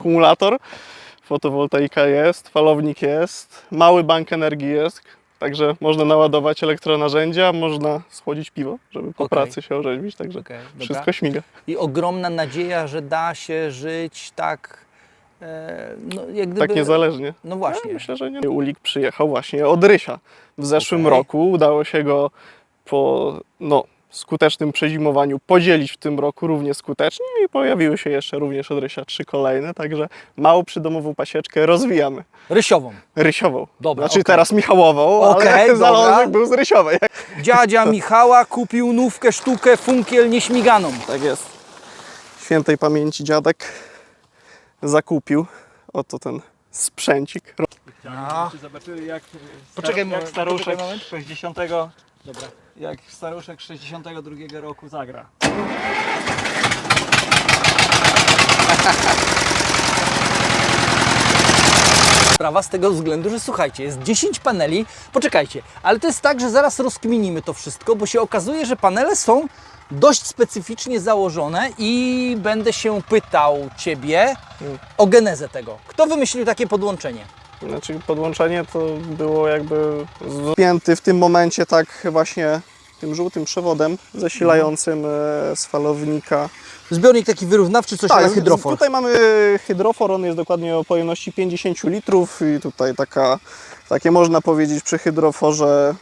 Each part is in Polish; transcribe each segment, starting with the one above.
Akumulator, fotowoltaika jest, falownik jest, mały bank energii jest, także można naładować elektronarzędzia, można schłodzić piwo, żeby po Okej. pracy się orzeźwić, także Okej, dobra. wszystko śmiga. I ogromna nadzieja, że da się żyć tak, e, no jak gdyby... Tak niezależnie. No właśnie. Ja myślę, że nie. Ulik przyjechał właśnie od Rysia. W zeszłym Okej. roku udało się go po no, skutecznym przezimowaniu podzielić w tym roku równie skutecznie i pojawiły się jeszcze również od Rysia trzy kolejne, także małą przydomową pasieczkę rozwijamy. Rysiową. Rysiową. Dobra, Znaczy okej. teraz Michałową, Okej, ale zalążek był z Rysiowej. Dziadzia Michała kupił nówkę sztukę funkiel nieśmiganą. Tak jest. Świętej pamięci dziadek zakupił. Oto ten sprzęcik. No. Zobaczymy jak, Poczekaj jak staruszek moment. 60. Dobra. Jak staruszek 62 roku zagra. Sprawa z tego względu, że słuchajcie, jest 10 paneli. Poczekajcie, ale to jest tak, że zaraz rozkminimy to wszystko, bo się okazuje, że panele są dość specyficznie założone i będę się pytał Ciebie o genezę tego. Kto wymyślił takie podłączenie? Znaczy podłączenie to było jakby spięty w tym momencie tak właśnie tym żółtym przewodem zasilającym e, z falownika. Zbiornik taki wyrównawczy, coś Tak, ale hydrofor. Tutaj mamy hydrofor, on jest dokładnie o pojemności 50 litrów i tutaj taka, takie można powiedzieć przy hydroforze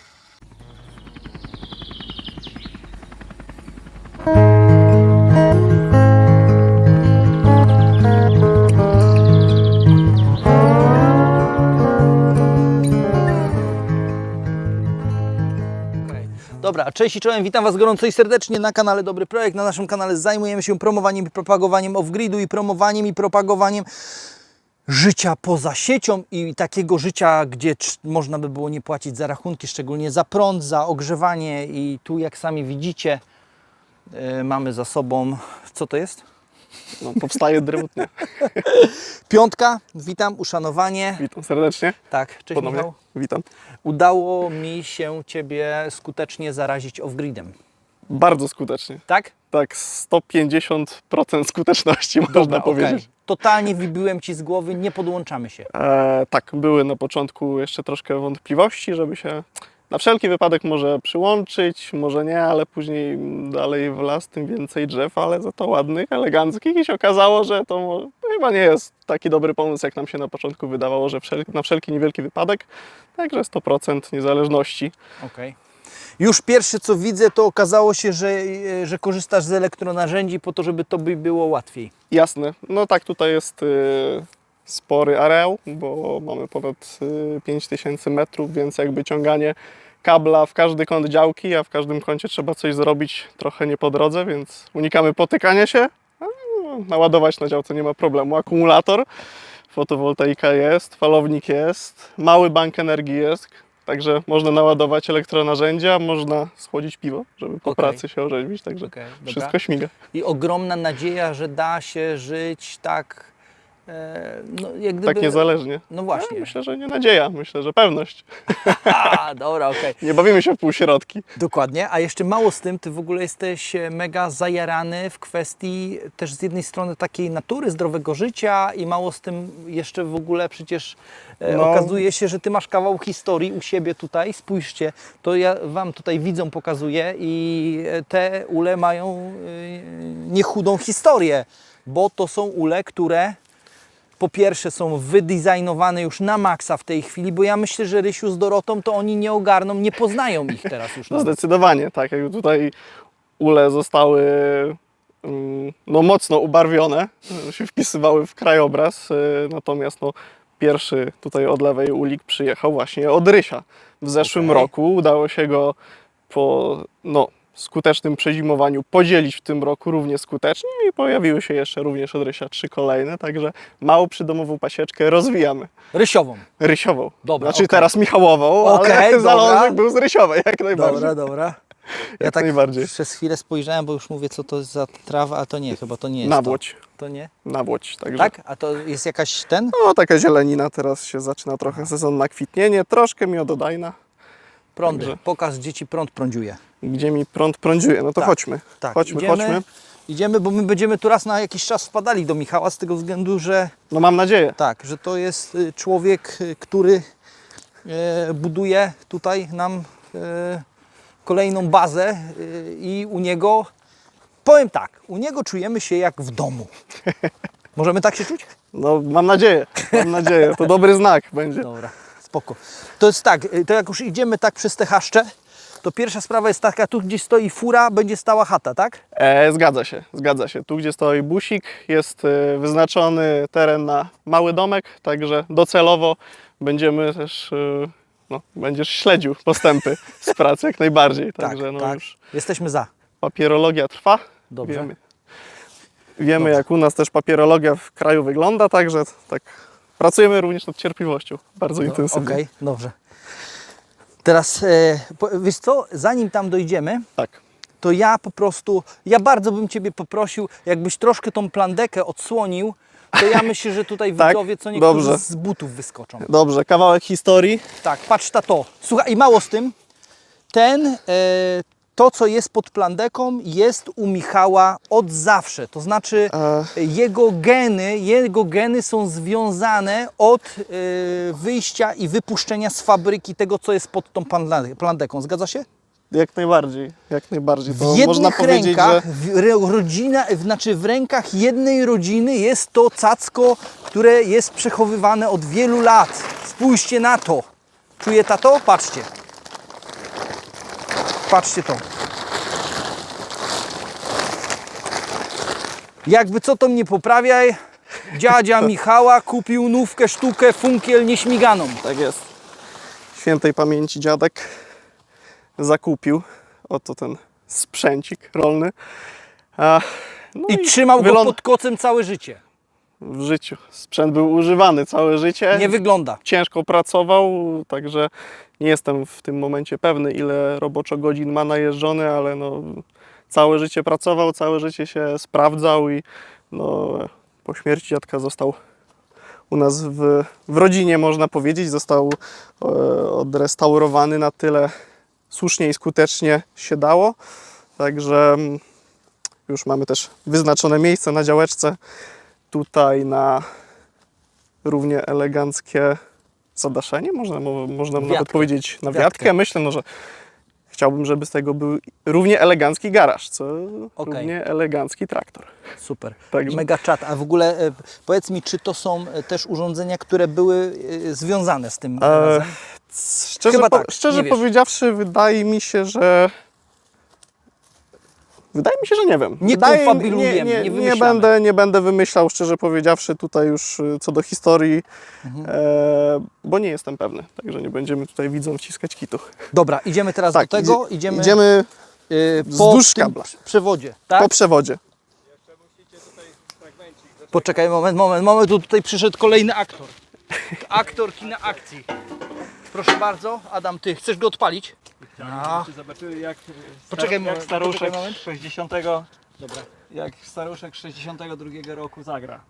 Dobra, cześć i czołem, witam Was gorąco i serdecznie na kanale Dobry Projekt. Na naszym kanale zajmujemy się promowaniem i propagowaniem off-gridu i promowaniem i propagowaniem życia poza siecią i takiego życia, gdzie można by było nie płacić za rachunki, szczególnie za prąd, za ogrzewanie i tu jak sami widzicie e, mamy za sobą, co to jest? No, powstaje drewutnie. Piątka, witam, uszanowanie. Witam serdecznie. Tak, cześć Ponownie. Michał. Witam. Udało mi się Ciebie skutecznie zarazić off-gridem, Bardzo skutecznie. tak? Tak, 150% skuteczności można Dobra, okej. powiedzieć. Totalnie wybiłem Ci z głowy, nie podłączamy się. E, tak, były na początku jeszcze troszkę wątpliwości, żeby się na wszelki wypadek może przyłączyć, może nie, ale później dalej w las, tym więcej drzew, ale za to ładnych, eleganckich i się okazało, że to chyba nie jest taki dobry pomysł, jak nam się na początku wydawało, że wszel- na wszelki niewielki wypadek, także 100% niezależności. Okej. Już pierwsze co widzę, to okazało się, że, e, że korzystasz z elektronarzędzi po to, żeby tobie było łatwiej. Jasne, no tak, tutaj jest y, spory areał, bo mamy ponad y, 5000 metrów, więc jakby ciąganie kabla w każdy kąt działki, a w każdym kącie trzeba coś zrobić trochę nie po drodze, więc unikamy potykania się. Naładować na działce nie ma problemu. Akumulator, fotowoltaika jest, falownik jest, mały bank energii jest, także można naładować elektronarzędzia, można schłodzić piwo, żeby po Okej. pracy się orzeźwić, także dobra. wszystko śmiga. I ogromna nadzieja, że da się żyć tak, no jak gdyby... Tak niezależnie. No właśnie. Ja myślę, że nie nadzieja, myślę, że pewność. A, dobra, okej. Nie bawimy się w półśrodki. Dokładnie, a jeszcze mało z tym, ty w ogóle jesteś e, mega zajarany w kwestii też z jednej strony takiej natury, zdrowego życia i mało z tym jeszcze w ogóle przecież e, No. okazuje się, że ty masz kawał historii u siebie tutaj, spójrzcie, to ja wam tutaj widzom pokazuję i e, te ule mają e, niechudą historię, bo to są ule, które po pierwsze są wydizajnowane już na maksa w tej chwili, bo ja myślę, że Rysiu z Dorotą to oni nie ogarną, nie poznają ich teraz już. No zdecydowanie, tak. Jakby tutaj ule zostały mm, no, mocno ubarwione, się wpisywały w krajobraz. y, Natomiast no, pierwszy tutaj od lewej ulik przyjechał właśnie od Rysia. W zeszłym Okej. roku udało się go po no, skutecznym przezimowaniu podzielić w tym roku równie skutecznie i pojawiły się jeszcze również od Rysia trzy kolejne, także małą przydomową pasieczkę rozwijamy. Rysiową. Rysiową. Dobra, Znaczy okej. teraz Michałową, Okej, ale dobra. zalążek był z Rysiowej, jak najbardziej. Dobra, dobra. Ja Jak tak najbardziej. przez chwilę spojrzałem, bo już mówię, co to jest za trawa, a to nie, chyba to nie jest Nawłoć, To. to nie? nawłoć. Także. Tak? A to jest jakaś ten? No taka zielenina teraz się zaczyna trochę sezon na kwitnienie, troszkę miododajna. Prądy. Także. Pokaż, gdzie ci prąd prądziuje. Gdzie mi prąd prądziuje, no to Tak, chodźmy. tak, chodźmy, idziemy. chodźmy. Idziemy, bo my będziemy tu raz na jakiś czas wpadali do Michała z tego względu, że No mam nadzieję. tak, że to jest y, człowiek, y, który e, buduje tutaj nam kolejną bazę y, i u niego, powiem tak, u niego czujemy się jak w domu. Możemy tak się czuć? No mam nadzieję, mam nadzieję. To dobry znak będzie. Dobra, spoko. To jest tak, y, to jak już idziemy tak przez te chaszcze, to pierwsza sprawa jest taka, tu gdzie stoi fura, będzie stała chata, tak? E, zgadza się, zgadza się. Tu, gdzie stoi busik, jest e, wyznaczony teren na mały domek, także docelowo będziemy też, e, no, będziesz śledził postępy z pracy jak najbardziej. Także no tak. już Jesteśmy za. papierologia trwa. Dobrze. Wiemy, wiemy jak u nas też papierologia w kraju wygląda, także tak pracujemy również nad cierpliwością bardzo intensywnie. No, Okej, dobrze. Teraz, e, wiesz co, zanim tam dojdziemy, Tak. to ja po prostu, ja bardzo bym Ciebie poprosił, jakbyś troszkę tą plandekę odsłonił, to ja myślę, że tutaj Tak? widzowie co niektórzy Dobrze. z butów wyskoczą. Dobrze, kawałek historii. Tak, patrz na to. Słuchaj, i mało z tym, ten, e, to co jest pod plandeką jest u Michała od zawsze. To znaczy E, jego geny, jego geny są związane od e, wyjścia i wypuszczenia z fabryki tego, co jest pod tą plande- plandeką. Zgadza się? jak najbardziej, jak najbardziej. To W jednych można powiedzieć, rękach, że w, rodzina, znaczy w rękach jednej rodziny jest to cacko, które jest przechowywane od wielu lat. Spójrzcie na to. Czuje tato? Patrzcie. Patrzcie to. Jakby co to mnie poprawiaj, dziadzia Michała kupił nówkę sztukę funkiel nieśmiganą. Tak jest. Świętej pamięci dziadek zakupił oto ten sprzęcik rolny. A, no I trzymał go wyląd- pod kocem całe życie. W życiu. Sprzęt był używany całe życie. Nie wygląda. Ciężko pracował, także nie jestem w tym momencie pewny, ile roboczo godzin ma najeżdżony, ale no, całe życie pracował, całe życie się sprawdzał i no, po śmierci dziadka został u nas w, w rodzinie, można powiedzieć, został e, odrestaurowany na tyle słusznie i skutecznie się dało. Także mm, już mamy też wyznaczone miejsce na działeczce. Tutaj na równie eleganckie zadaszenie, można, mo- można nawet powiedzieć na Wiatkę. wiatkę. Myślę, no, że chciałbym, żeby z tego był równie elegancki garaż, co Okej. równie elegancki traktor. Super. Także- Mega czat. A w ogóle e, powiedz mi, czy to są e, też urządzenia, które były e, związane z tym E, razem? Szczerze, po, tak, szczerze powiedziawszy, wydaje mi się, że. Wydaje mi się, że nie wiem. Nie Wydaje, konfabulujemy, nie nie, nie, wymyślamy. będę, nie będę wymyślał, szczerze powiedziawszy, tutaj już y, co do historii, Mhm. e, bo nie jestem pewny. Także nie będziemy tutaj widzom wciskać kitu. Dobra, idziemy teraz Tak, do tego. idzie- Idziemy, idziemy e, po kabla. przewodzie. Tak? po przewodzie. Poczekaj moment, moment, moment. Tu tutaj przyszedł kolejny aktor. Aktor kina akcji. Proszę bardzo, Adam, ty chcesz go odpalić? A. Czy zobaczyli jak, Poczekaj jak staruszek poczekaj moment. 60. Dobra. Jak staruszek 62 roku zagra.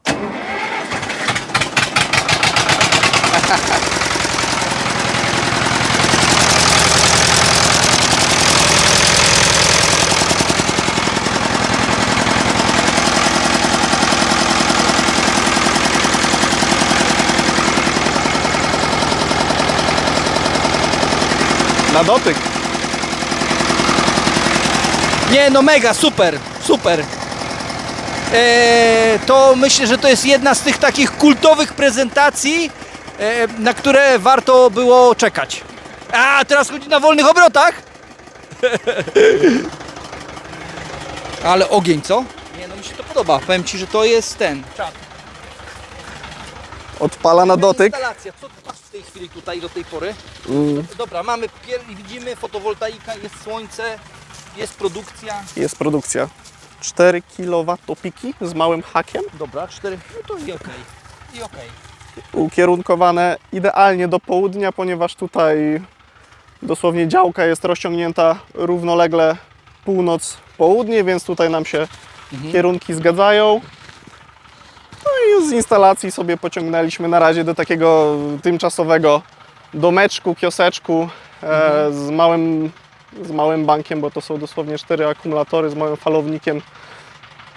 Na dotyk. Nie, no mega, super, super. E, to myślę, że to jest jedna z tych takich kultowych prezentacji, e, na które warto było czekać. A, teraz chodzi na wolnych obrotach? Ale ogień, co? Nie, no mi się to podoba. Powiem Ci, że to jest ten. Czad. Odpala na dotyk. Instalacja, co ty w tej chwili tutaj do tej pory? Mm, Dobra, mamy, widzimy fotowoltaika, jest słońce, jest produkcja. Jest produkcja. 4 kW piki z małym hakiem. Dobra, cztery. No to i okej. I okej. ukierunkowane idealnie do południa, ponieważ tutaj dosłownie działka jest rozciągnięta równolegle północ-południe, więc tutaj nam się kierunki zgadzają. No i z instalacji sobie pociągnęliśmy na razie do takiego tymczasowego domeczku, kioseczku e, z, małym, z małym bankiem, bo to są dosłownie cztery akumulatory z małym falownikiem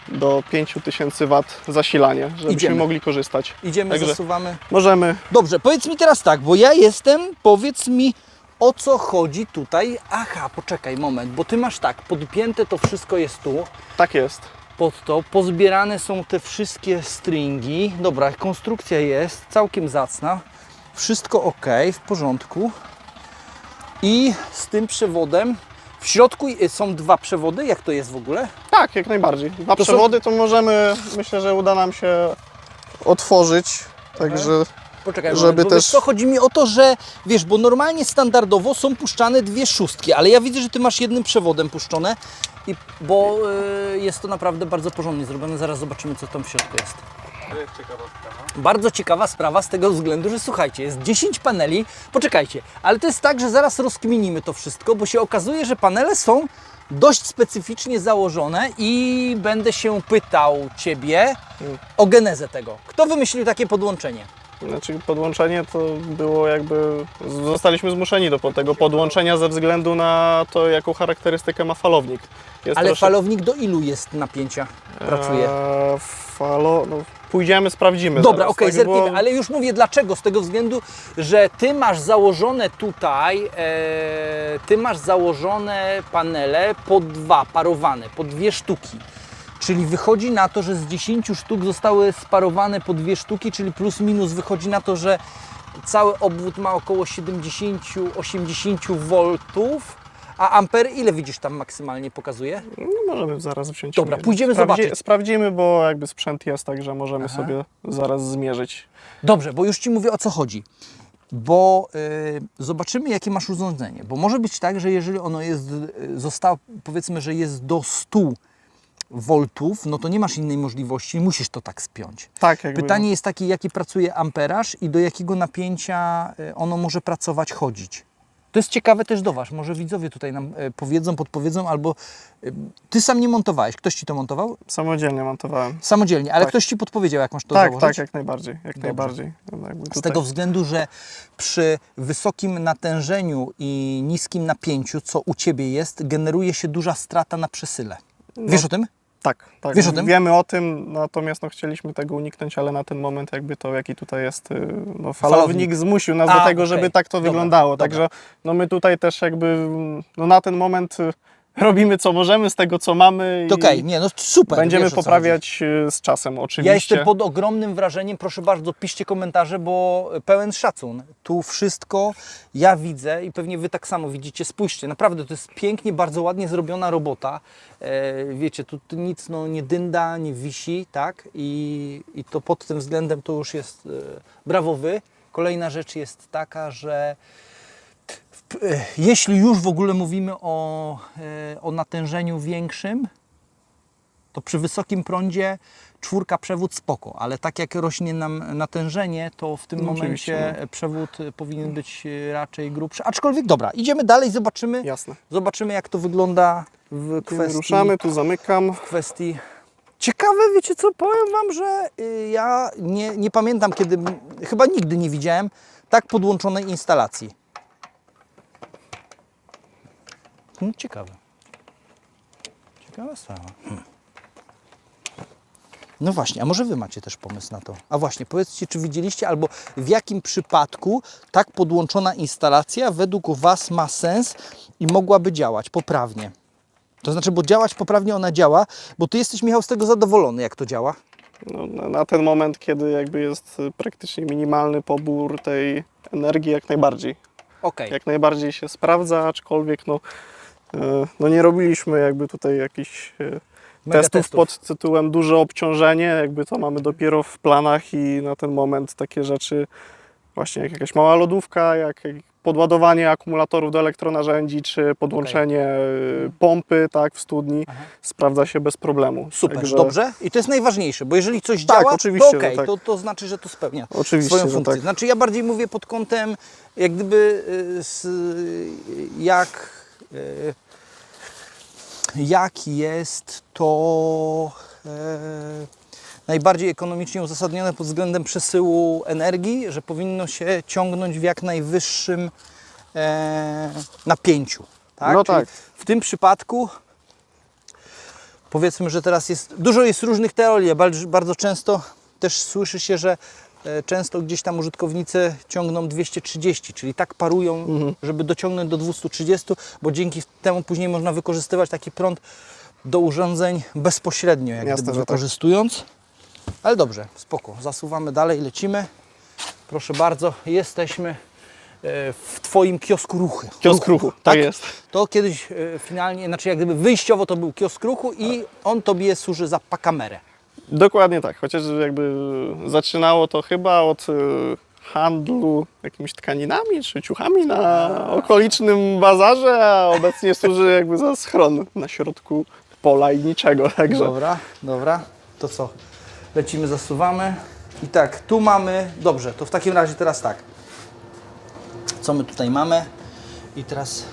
do 5000 W zasilanie, żebyśmy Idziemy. mogli korzystać. Idziemy, Także- zasuwamy. Możemy Dobrze, powiedz mi teraz tak, bo ja jestem, powiedz mi o co chodzi tutaj. Aha, poczekaj moment, bo ty masz tak, podpięte to wszystko jest tu, Tak jest. Pod to, pozbierane są te wszystkie stringi. Dobra, konstrukcja jest całkiem zacna, wszystko ok, w porządku. I z tym przewodem, w środku są dwa przewody, jak to jest w ogóle? Tak, jak najbardziej. Dwa To są- przewody to możemy, myślę, że uda nam się otworzyć. Także Poczekaj, Żeby moment, też- co, chodzi mi o to, że wiesz, bo normalnie standardowo są puszczane dwie szóstki, ale ja widzę, że ty masz jednym przewodem puszczone, i, bo y, jest to naprawdę bardzo porządnie zrobione. Zaraz zobaczymy, co tam w środku jest. Bardzo ciekawa sprawa z tego względu, że słuchajcie, jest 10 paneli. Poczekajcie, ale to jest tak, że zaraz rozkminimy to wszystko, bo się okazuje, że panele są dość specyficznie założone i będę się pytał Ciebie o genezę tego. Kto wymyślił takie podłączenie? Znaczy podłączenie to było jakby, zostaliśmy zmuszeni do tego podłączenia ze względu na to, jaką charakterystykę ma falownik. Jest Ale trosze- falownik do ilu jest napięcia? Pracuje. Eee, falo, no, pójdziemy, sprawdzimy. Dobra, okej, tak, zerknijmy, bo- ale już mówię dlaczego. Z tego względu, że ty masz założone tutaj, e, ty masz założone panele po dwa, parowane, po dwie sztuki. Czyli wychodzi na to, że z 10 sztuk zostały sparowane po dwie sztuki, czyli plus minus wychodzi na to, że cały obwód ma około 70-80 V, a amper ile widzisz tam maksymalnie pokazuje? No, możemy zaraz wziąć. Dobra, pójdziemy zobaczyć. Sprawdzimy, bo jakby sprzęt jest, także możemy Aha. sobie zaraz zmierzyć. Dobrze, bo już Ci mówię o co chodzi. Bo y, zobaczymy, jakie masz urządzenie. Bo może być tak, że jeżeli ono jest, y, zostało, powiedzmy, że jest do 100 voltów, no to nie masz innej możliwości, musisz to tak spiąć. Tak, jakby. Pytanie jest takie, jaki pracuje amperaż i do jakiego napięcia y, ono może pracować, chodzić. To jest ciekawe też do Was. Może widzowie tutaj nam y, powiedzą, podpowiedzą, albo y, Ty sam nie montowałeś. Ktoś Ci to montował? Samodzielnie montowałem. Samodzielnie, ale Tak. ktoś Ci podpowiedział, jak masz to tak, założyć? tak, jak najbardziej. Jak Dobrze. najbardziej. No, Jakby Z tego względu, że przy wysokim natężeniu i niskim napięciu, co u Ciebie jest, generuje się duża strata na przesyle. Wiesz o tym? Tak, tak. Wiesz o tym? Wiemy o tym, natomiast no, chcieliśmy tego uniknąć, ale na ten moment jakby to, jaki tutaj jest y, no, falownik, Falownik. zmusił nas A, do tego, okej. żeby tak to Dobra, wyglądało. dobra. Także no, my tutaj też jakby no, na ten moment y, robimy co możemy z tego, co mamy i Okej, nie, no super. będziemy wiesz, o co poprawiać y, z czasem chodzi. oczywiście. Ja jestem pod ogromnym wrażeniem, proszę bardzo, piszcie komentarze, bo pełen szacun. Tu wszystko ja widzę i pewnie Wy tak samo widzicie. Spójrzcie, naprawdę to jest pięknie, bardzo ładnie zrobiona robota. E, wiecie, tu tu nic no, nie dynda, nie wisi, tak? I, I to pod tym względem to już jest e, brawo Wy. Kolejna rzecz jest taka, że e, jeśli już w ogóle mówimy o, e, o natężeniu większym, to przy wysokim prądzie czwórka przewód spoko, ale tak jak rośnie nam natężenie, to w tym No momencie oczywiście, przewód powinien być raczej grubszy. Aczkolwiek dobra, idziemy dalej, zobaczymy, Jasne. zobaczymy jak to wygląda w Tu kwestii, ruszamy, tu zamykam. w kwestii... Ciekawe, wiecie co, powiem Wam, że y, ja nie, nie pamiętam kiedy, chyba nigdy nie widziałem tak podłączonej instalacji. Hmm, ciekawe. Ciekawa sprawa. Hmm. No właśnie, a może Wy macie też pomysł na to? A właśnie, powiedzcie, czy widzieliście albo w jakim przypadku tak podłączona instalacja według Was ma sens i mogłaby działać poprawnie? To znaczy, bo działać poprawnie ona działa, bo Ty jesteś, Michał, z tego zadowolony, jak to działa? No, na, ten moment, kiedy jakby jest praktycznie minimalny pobór tej energii, jak najbardziej. Okej. jak najbardziej się sprawdza, aczkolwiek no, no nie robiliśmy jakby tutaj jakichś e, Mega testów, testów. pod tytułem duże obciążenie, jakby to mamy dopiero w planach i na ten moment takie rzeczy właśnie jak jakaś mała lodówka, jak podładowanie akumulatorów do elektronarzędzi, czy podłączenie e, pompy tak, w studni Aha. sprawdza się bez problemu. Super, Także dobrze. I to jest najważniejsze, bo jeżeli coś Tak, działa, oczywiście, to że tak. to, to znaczy, że to spełnia Oczywiście, swoją funkcję. tak. Znaczy ja bardziej mówię pod kątem jak gdyby y, z, jak, jak jest to e, najbardziej ekonomicznie uzasadnione pod względem przesyłu energii, że powinno się ciągnąć w jak najwyższym e, napięciu. Tak? No Czyli tak. W tym przypadku powiedzmy, że teraz jest, dużo jest różnych teorii, bardzo, bardzo często też słyszy się, że e, często gdzieś tam użytkownicy ciągną 230, czyli tak parują, żeby dociągnąć do 230, bo dzięki temu później można wykorzystywać taki prąd do urządzeń bezpośrednio, jak Jasne, gdyby tak. wykorzystując. Ale dobrze, spoko, zasuwamy dalej, lecimy. Proszę bardzo, jesteśmy e, w Twoim kiosku ruchy. Kiosk ruchu, tak jest. To kiedyś e, finalnie, znaczy jak gdyby wyjściowo to był kiosk ruchu i on Tobie służy za pakamerę. Dokładnie tak, chociaż jakby zaczynało to chyba od y, handlu jakimiś tkaninami czy ciuchami na okolicznym bazarze, a obecnie służy jakby za schron na środku pola i niczego, także Dobra, dobra. To co? Lecimy, zasuwamy. I tak, tu mamy. Dobrze, to w takim razie teraz tak. Co my tutaj mamy? I teraz.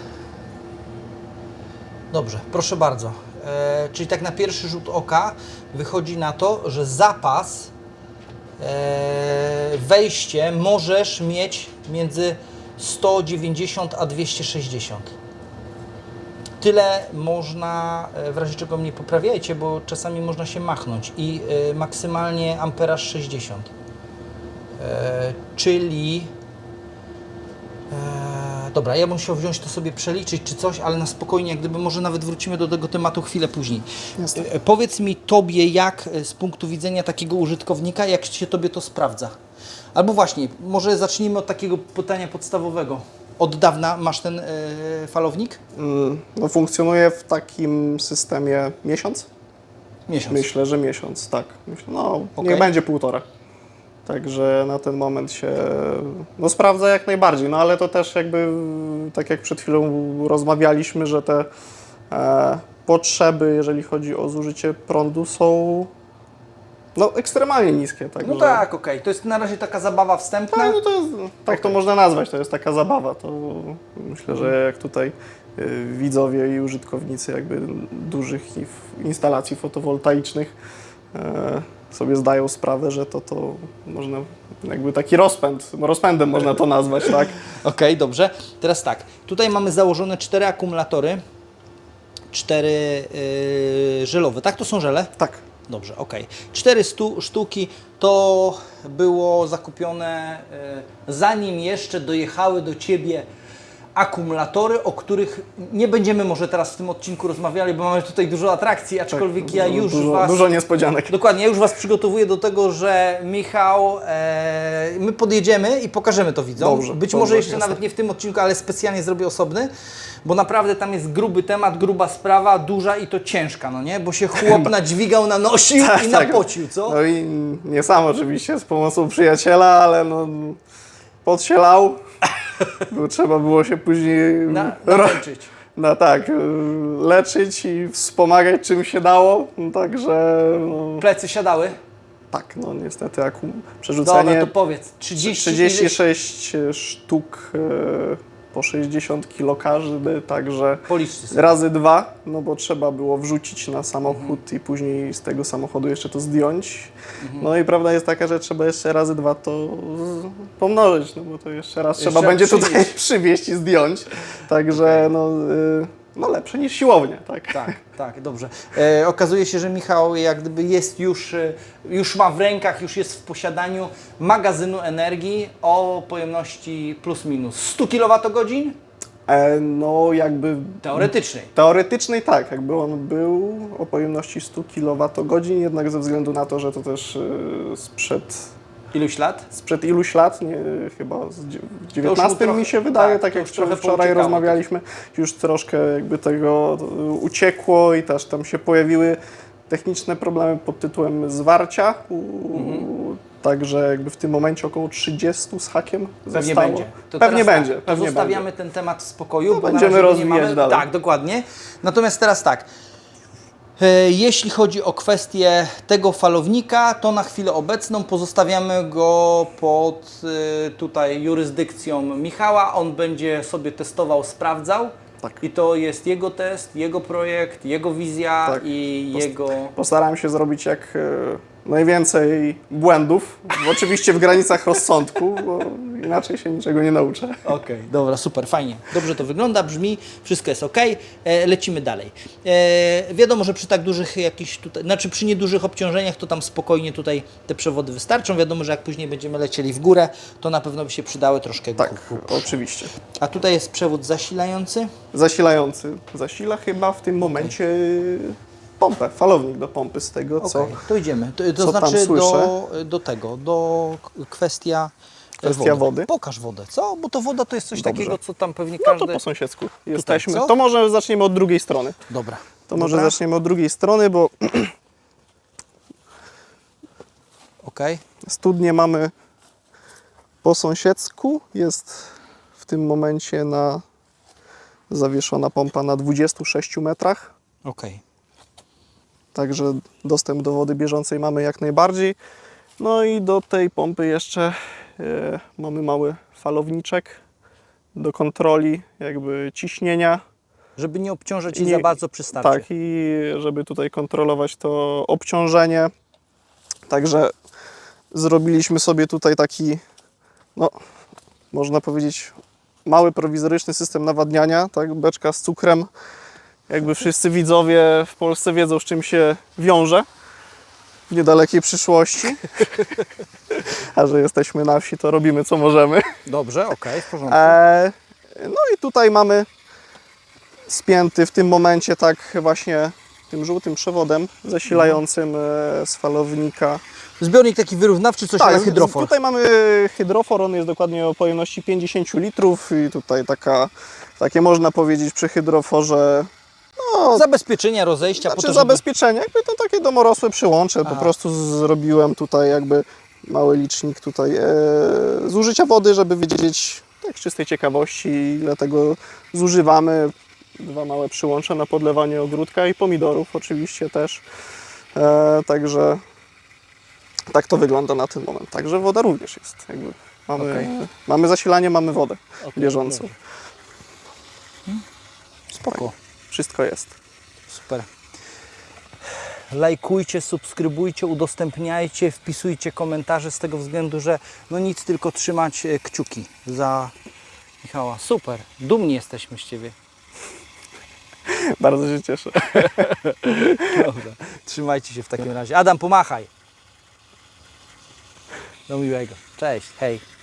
Dobrze, proszę bardzo. E, czyli tak na pierwszy rzut oka wychodzi na to, że zapas, e, wejście możesz mieć między 190 a 260 tyle można, e, w razie czego mnie poprawiajcie, bo czasami można się machnąć i maksymalnie amperaż 60. E, czyli dobra, ja bym musiał wziąć to sobie przeliczyć czy coś, ale na spokojnie, jak gdyby może nawet wrócimy do tego tematu chwilę później. Jasne. E, powiedz mi tobie, jak e, z punktu widzenia takiego użytkownika, jak się tobie to sprawdza? Albo właśnie, może zacznijmy od takiego pytania podstawowego. Od dawna masz ten e, falownik? mm, no, funkcjonuje w takim systemie miesiąc. Miesiąc. Myślę, że miesiąc, tak. Myślę, no, Okej. niech będzie półtora. Także na ten moment się no, sprawdza jak najbardziej, no ale to też jakby, tak jak przed chwilą rozmawialiśmy, że te e, potrzeby, jeżeli chodzi o zużycie prądu są no, ekstremalnie niskie. Także, No tak, okej. To jest na razie taka zabawa wstępna. Tak, no to jest, tak to można nazwać, to jest taka zabawa. To myślę, że jak tutaj y, widzowie i użytkownicy jakby dużych instalacji fotowoltaicznych e, sobie zdają sprawę, że to, to można jakby taki rozpęd, rozpędem można to nazwać, tak? Okej, dobrze. Teraz tak. Tutaj mamy założone cztery akumulatory. Cztery yy, żelowe, tak? To są żele? Tak. Dobrze, okej. Cztery stu, sztuki to było zakupione e, zanim jeszcze dojechały do Ciebie akumulatory, o których nie będziemy może teraz w tym odcinku rozmawiali, bo mamy tutaj dużo atrakcji, aczkolwiek ja Tak, Dużo- już dużo, Was... Dużo niespodzianek. Dokładnie, ja już Was przygotowuję do tego, że Michał, e, my podjedziemy i pokażemy to widzom. Dobrze, Być dobrze, może jeszcze jasne. nawet nie w tym odcinku, ale specjalnie zrobię osobny, bo naprawdę tam jest gruby temat, gruba sprawa, duża i to ciężka, no nie? Bo się chłop nadźwigał, nanosił Tak, i tak. napocił, co? No i nie sam oczywiście, z pomocą przyjaciela, ale no podsielał. Bo trzeba było się później Na, nakończyć. no tak, y, leczyć i wspomagać czym się dało. No, także no, Plecy siadały. tak, no niestety akum przerzucenie Dobra, to powiedz, 30 ileś- 36 sztuk y, po 60 kilo każdy, także razy dwa, no bo trzeba było wrzucić na samochód i później z tego samochodu jeszcze to zdjąć. No i prawda jest taka, że trzeba jeszcze razy dwa to pomnożyć, no bo to jeszcze raz Jeszcze trzeba będzie tutaj przywieźć. i zdjąć. Także no, y, no lepsze niż siłownia, tak? Tak, tak, dobrze. E, okazuje się, że Michał jak gdyby jest już, e, już ma w rękach, już jest w posiadaniu magazynu energii o pojemności plus minus 100 kWh E, no jakby teoretycznej. teoretycznej tak, jakby on był o pojemności 100 kWh, jednak ze względu na to, że to też y, sprzed Iluś lat? sprzed iluś lat, nie, chyba z dzie- w 19 trochę- mi się wydaje, tak, tak, jak trochę wczoraj pouciekało rozmawialiśmy, już troszkę jakby tego y, uciekło i też tam się pojawiły techniczne problemy pod tytułem zwarcia, Mhm. także jakby w tym momencie około 30 z hakiem Pewnie zostało. będzie. To pewnie będzie, Tak, pewnie zostawiamy będzie. ten temat w spokoju, No, bo będziemy na razie go nie rozwijać mamy. dalej. Tak, dokładnie. Natomiast teraz tak. E, Jeśli chodzi o kwestię tego falownika, to na chwilę obecną pozostawiamy go pod e, tutaj jurysdykcją Michała. On będzie sobie testował, sprawdzał. Tak. I to jest jego test, jego projekt, jego wizja Tak. i Post- jego. Postarałem się zrobić jak e, najwięcej błędów, oczywiście w granicach rozsądku, bo inaczej się niczego nie nauczę. Okej, dobra, super, fajnie. Dobrze to wygląda, brzmi, wszystko jest ok. E, lecimy dalej. E, wiadomo, że przy tak dużych jakichś tutaj, znaczy przy niedużych obciążeniach to tam spokojnie tutaj te przewody wystarczą. Wiadomo, że jak później będziemy lecieli w górę, to na pewno by się przydały troszkę Tak, oczywiście. A tutaj jest przewód zasilający. Zasilający zasila chyba w tym momencie pompę, falownik do pompy z tego, co... To idziemy. To, to co tam znaczy do, słyszę? do tego, do kwestia, e, Kwestia wody. Pokaż wodę, co? Bo to woda to jest coś Dobrze. takiego, co tam pewnie No każdy... to po sąsiedzku jesteśmy. co? To może zaczniemy od drugiej strony. Dobra. To może Dobra. zaczniemy od drugiej strony, bo Okej. studnię mamy po sąsiedzku. Jest w tym momencie na zawieszona pompa na 26 metrach. Okej. Także dostęp do wody bieżącej mamy jak najbardziej. No i do tej pompy jeszcze e, mamy mały falowniczek do kontroli jakby ciśnienia. Żeby nie obciążać jej za bardzo przy starcie. Tak, i żeby tutaj kontrolować to obciążenie. Także zrobiliśmy sobie tutaj taki, no, można powiedzieć, mały prowizoryczny system nawadniania, tak, beczka z cukrem. Jakby wszyscy widzowie w Polsce wiedzą, z czym się wiąże w niedalekiej przyszłości. A że jesteśmy na wsi, to robimy co możemy. Dobrze, okej, w porządku. E, no i tutaj mamy spięty w tym momencie tak właśnie tym żółtym przewodem zasilającym e, z falownika. Zbiornik taki wyrównawczy, coś Tak, z- hydrofor. Tutaj mamy hydrofor, on jest dokładnie o pojemności 50 litrów i tutaj taka, takie można powiedzieć przy hydroforze no, Zabezpieczenia, rozejścia, po znaczy to, żeby... zabezpieczenie, jakby to takie domorosłe przyłącze. Po Aha. prostu zrobiłem tutaj jakby mały licznik tutaj e, zużycia wody, żeby wiedzieć tak z czystej ciekawości ile tego zużywamy. Dwa małe przyłącza na podlewanie ogródka i pomidorów oczywiście też. E, także tak to wygląda na ten moment. Także woda również jest. Jakby mamy, Okej. mamy zasilanie, mamy wodę Okej, bieżącą. dobrze. Spoko, Wszystko jest. super. Lajkujcie, subskrybujcie, udostępniajcie, wpisujcie komentarze z tego względu, że no nic, tylko trzymać e, kciuki za Michała. Super, dumni jesteśmy z Ciebie. Bardzo się cieszę. Dobra. Trzymajcie się w takim razie. Adam, pomachaj. Do miłego. Cześć, hej.